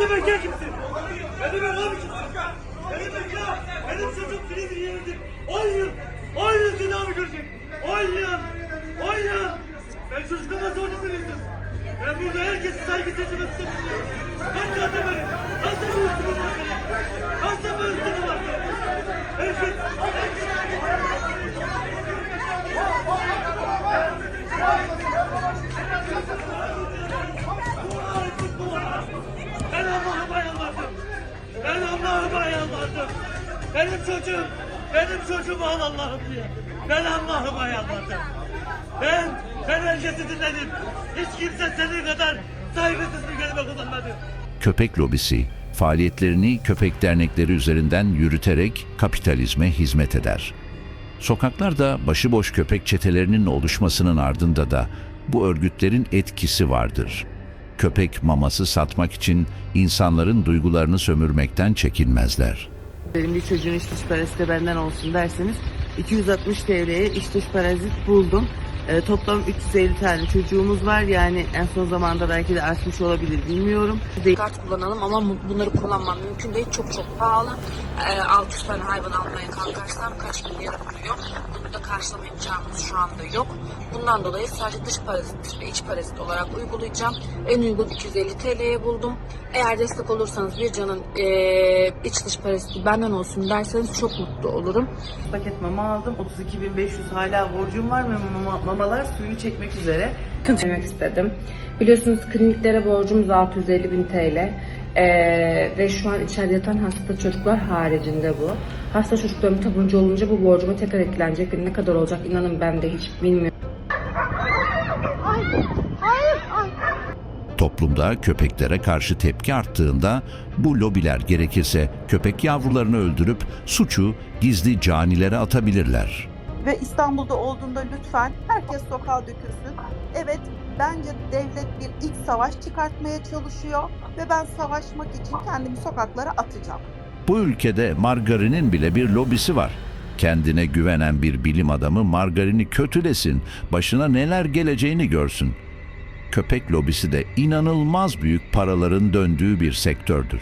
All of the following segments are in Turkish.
demek ya kimsin? Ne demek abi Benim çocuğum, benim çocuğum al Allah'ım diye. Ben Allah'ıma yalvardım. Ben, ben herkesi dinledim. Hiç kimse senin kadar saygısız bir kelime kullanmadı. Köpek lobisi faaliyetlerini köpek dernekleri üzerinden yürüterek kapitalizme hizmet eder. Sokaklarda başıboş köpek çetelerinin oluşmasının ardında da bu örgütlerin etkisi vardır. Köpek maması satmak için insanların duygularını sömürmekten çekinmezler. Benim bir çocuğun iç dış parası da benden olsun derseniz 260 TL'ye iç dış parazit buldum. Ee, toplam 350 tane çocuğumuz var yani en son zamanda belki de artmış olabilir bilmiyorum. kart kullanalım ama bu- bunları kullanmam mümkün değil. Çok çok pahalı. Ee, 600 tane hayvan almaya kalkarsam kaç milyar buluyor. Bunu da karşılama imkanımız şu anda yok. Bundan dolayı sadece dış parazit ve iç parazit olarak uygulayacağım. En uygun 250 TL'ye buldum. Eğer destek olursanız bir canın ee, iç dış paraziti benden olsun derseniz çok mutlu olurum. Paket mama aldım 32.500 hala borcum var ve mama, mamalar suyunu çekmek üzere. Söylemek istedim. Biliyorsunuz kliniklere borcumuz 650 bin TL. Ee, ve şu an içeride yatan hasta çocuklar haricinde bu. Hasta çocuklarım taburcu olunca bu borcuma tekrar eklenecek ve ne kadar olacak inanın ben de hiç bilmiyorum. Toplumda köpeklere karşı tepki arttığında bu lobiler gerekirse köpek yavrularını öldürüp suçu gizli canilere atabilirler. Ve İstanbul'da olduğunda lütfen herkes sokağa dökülsün. Evet bence devlet bir iç savaş çıkartmaya çalışıyor ve ben savaşmak için kendimi sokaklara atacağım. Bu ülkede margarinin bile bir lobisi var. Kendine güvenen bir bilim adamı margarini kötülesin, başına neler geleceğini görsün. Köpek lobisi de inanılmaz büyük paraların döndüğü bir sektördür.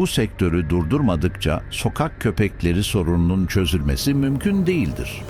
Bu sektörü durdurmadıkça sokak köpekleri sorununun çözülmesi mümkün değildir.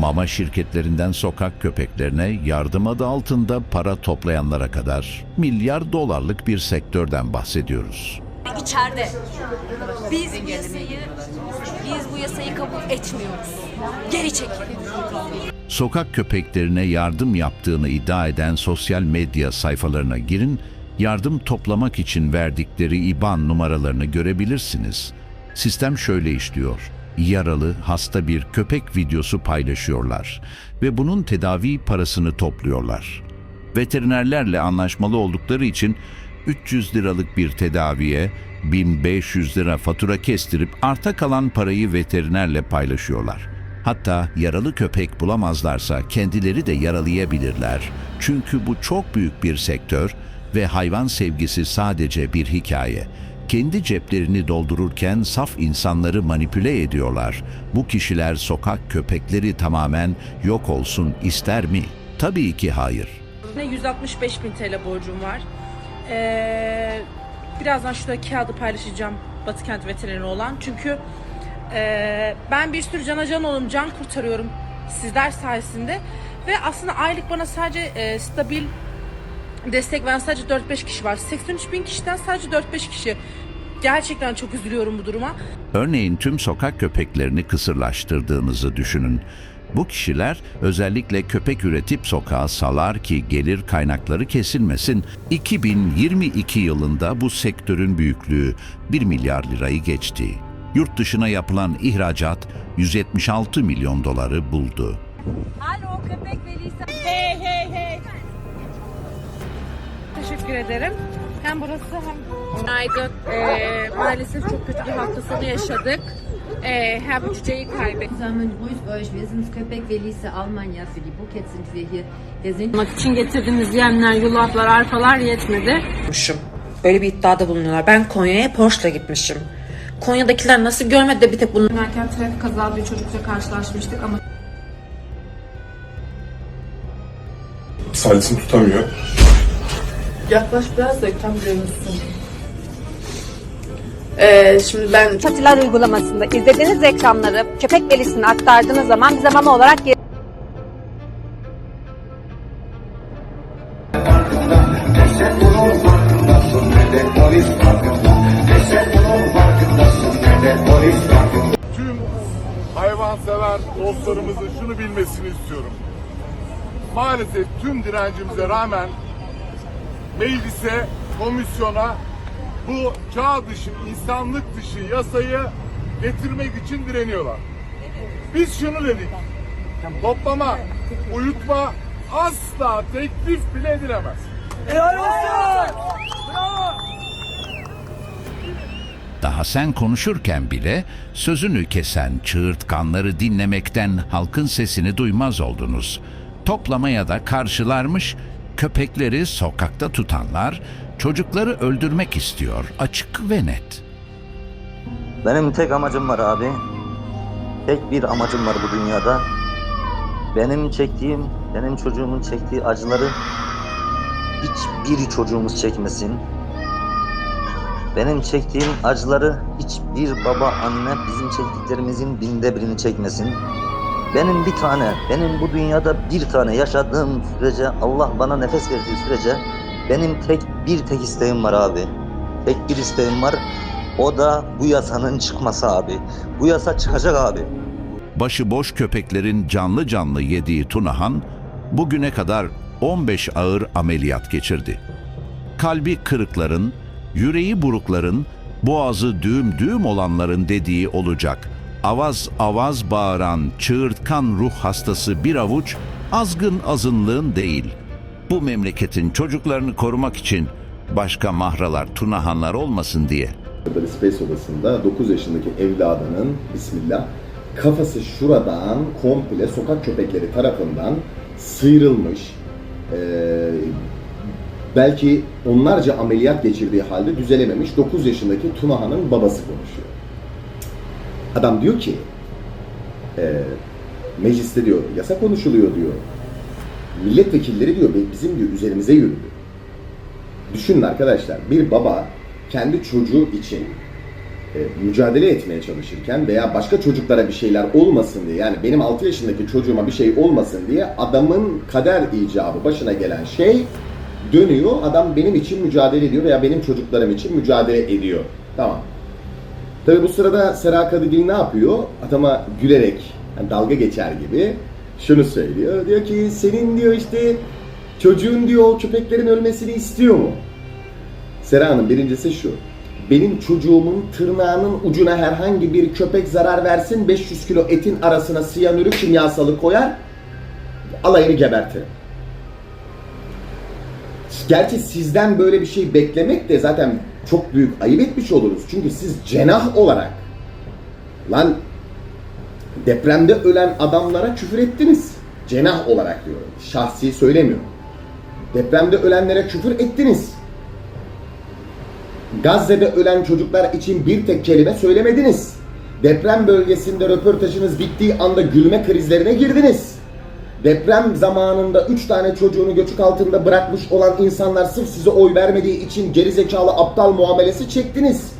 Mama şirketlerinden sokak köpeklerine yardım adı altında para toplayanlara kadar milyar dolarlık bir sektörden bahsediyoruz. içeride. Biz bu yasayı biz bu yasayı kabul etmiyoruz. Geri çekil. Sokak köpeklerine yardım yaptığını iddia eden sosyal medya sayfalarına girin, yardım toplamak için verdikleri IBAN numaralarını görebilirsiniz. Sistem şöyle işliyor. Yaralı, hasta bir köpek videosu paylaşıyorlar ve bunun tedavi parasını topluyorlar. Veterinerlerle anlaşmalı oldukları için 300 liralık bir tedaviye 1500 lira fatura kestirip arta kalan parayı veterinerle paylaşıyorlar. Hatta yaralı köpek bulamazlarsa kendileri de yaralayabilirler. Çünkü bu çok büyük bir sektör ve hayvan sevgisi sadece bir hikaye. Kendi ceplerini doldururken saf insanları manipüle ediyorlar. Bu kişiler sokak köpekleri tamamen yok olsun ister mi? Tabii ki hayır. Ne 165 bin TL borcum var. Ee, birazdan şurada kağıdı paylaşacağım Batı Kent Veterineri olan. Çünkü ee, ben bir sürü cana can olum, can kurtarıyorum sizler sayesinde. Ve aslında aylık bana sadece ee, stabil destek veren sadece 4-5 kişi var. 83 bin kişiden sadece 4-5 kişi. Gerçekten çok üzülüyorum bu duruma. Örneğin tüm sokak köpeklerini kısırlaştırdığınızı düşünün. Bu kişiler özellikle köpek üretip sokağa salar ki gelir kaynakları kesilmesin. 2022 yılında bu sektörün büyüklüğü 1 milyar lirayı geçti. Yurt dışına yapılan ihracat 176 milyon doları buldu. Alo köpek Teşekkür ederim. Hem burası hem... Günaydın. Ee, maalesef çok kötü bir hafta sonu yaşadık. Ee, hem cüceyi kaybettik. Zusammen, grüßt euch. Wir sind Köpek Velise Almanya. Für die Buket sind wir hier. İçin getirdiğimiz yemler, yulaflar, arpalar yetmedi. gitmişim. Böyle bir iddiada bulunuyorlar. Ben Konya'ya Porsche'la gitmişim. Konya'dakiler nasıl görmedi de bir tek bunu Erken trafik kaza bir çocukla karşılaşmıştık ama Salisini tutamıyor. Yaklaş biraz da tam görünsün. Ee, şimdi ben Patiler uygulamasında izlediğiniz reklamları köpek velisine aktardığınız zaman bize mama olarak geri tüm hayvansever dostlarımızın şunu bilmesini istiyorum. Maalesef tüm direncimize rağmen meclise, komisyona bu çağ dışı, insanlık dışı yasayı getirmek için direniyorlar. Biz şunu dedik. Toplama, uyutma asla teklif bile edilemez. Daha sen konuşurken bile sözünü kesen çığırtkanları dinlemekten halkın sesini duymaz oldunuz. Toplamaya da karşılarmış, köpekleri sokakta tutanlar çocukları öldürmek istiyor açık ve net. Benim tek amacım var abi. Tek bir amacım var bu dünyada. Benim çektiğim, benim çocuğumun çektiği acıları hiçbir çocuğumuz çekmesin. Benim çektiğim acıları hiçbir baba anne bizim çektiklerimizin binde birini çekmesin. Benim bir tane, benim bu dünyada bir tane yaşadığım sürece, Allah bana nefes verdiği sürece benim tek bir tek isteğim var abi. Tek bir isteğim var. O da bu yasanın çıkması abi. Bu yasa çıkacak abi. Başıboş köpeklerin canlı canlı yediği Tunahan bugüne kadar 15 ağır ameliyat geçirdi. Kalbi kırıkların, yüreği burukların, boğazı düğüm düğüm olanların dediği olacak. Avaz avaz bağıran, çığırtkan ruh hastası bir avuç azgın azınlığın değil. Bu memleketin çocuklarını korumak için başka mahralar, tunahanlar olmasın diye Space Odası'nda 9 yaşındaki evladının Bismillah kafası şuradan komple sokak köpekleri tarafından sıyrılmış. Ee, belki onlarca ameliyat geçirdiği halde düzelememiş 9 yaşındaki Tunahan'ın babası konuşuyor. Adam diyor ki e, mecliste diyor yasa konuşuluyor diyor. Milletvekilleri diyor bizim diyor üzerimize yürüdü. Düşünün arkadaşlar bir baba kendi çocuğu için e, mücadele etmeye çalışırken veya başka çocuklara bir şeyler olmasın diye yani benim 6 yaşındaki çocuğuma bir şey olmasın diye adamın kader icabı başına gelen şey dönüyor adam benim için mücadele ediyor veya benim çocuklarım için mücadele ediyor. Tamam. Tabi bu sırada Sera Kadıgil ne yapıyor? Adama gülerek yani dalga geçer gibi şunu söylüyor. Diyor ki senin diyor işte çocuğun diyor o köpeklerin ölmesini istiyor mu? Sera'nın birincisi şu. Benim çocuğumun tırnağının ucuna herhangi bir köpek zarar versin 500 kilo etin arasına siyanürü kimyasalı koyar alayını gebertirim. Gerçi sizden böyle bir şey beklemek de zaten çok büyük ayıp etmiş oluruz. Çünkü siz cenah olarak lan depremde ölen adamlara küfür ettiniz. Cenah olarak diyorum. Şahsi söylemiyorum. Depremde ölenlere küfür ettiniz. Gazze'de ölen çocuklar için bir tek kelime söylemediniz. Deprem bölgesinde röportajınız bittiği anda gülme krizlerine girdiniz. Deprem zamanında 3 tane çocuğunu göçük altında bırakmış olan insanlar sırf size oy vermediği için gerizekalı aptal muamelesi çektiniz.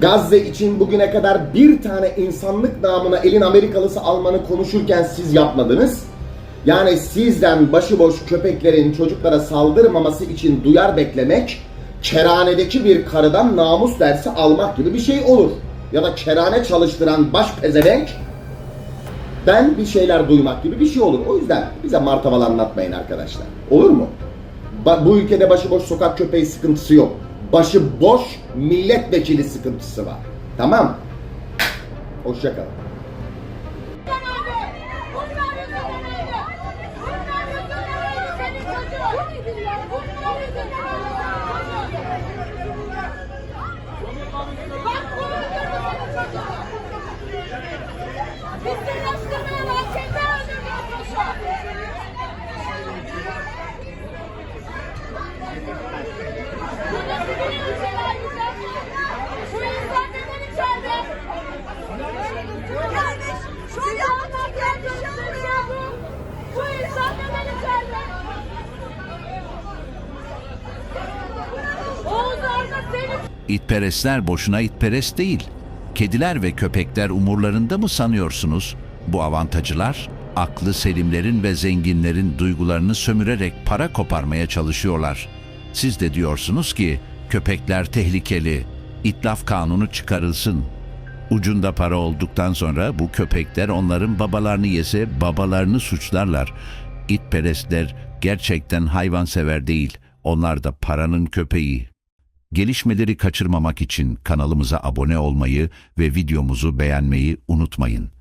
Gazze için bugüne kadar bir tane insanlık namına elin Amerikalısı Almanı konuşurken siz yapmadınız. Yani sizden başıboş köpeklerin çocuklara saldırmaması için duyar beklemek, keranedeki bir karıdan namus dersi almak gibi bir şey olur. Ya da kerane çalıştıran baş pezevenk ben bir şeyler duymak gibi bir şey olur. O yüzden bize martaval anlatmayın arkadaşlar. Olur mu? Ba- bu ülkede başıboş sokak köpeği sıkıntısı yok. Başıboş milletvekili sıkıntısı var. Tamam. Hoşçakalın. İtperestler boşuna itperest değil. Kediler ve köpekler umurlarında mı sanıyorsunuz? Bu avantajcılar, aklı selimlerin ve zenginlerin duygularını sömürerek para koparmaya çalışıyorlar. Siz de diyorsunuz ki, köpekler tehlikeli, itlaf kanunu çıkarılsın. Ucunda para olduktan sonra bu köpekler onların babalarını yese babalarını suçlarlar. İtperestler gerçekten hayvansever değil, onlar da paranın köpeği. Gelişmeleri kaçırmamak için kanalımıza abone olmayı ve videomuzu beğenmeyi unutmayın.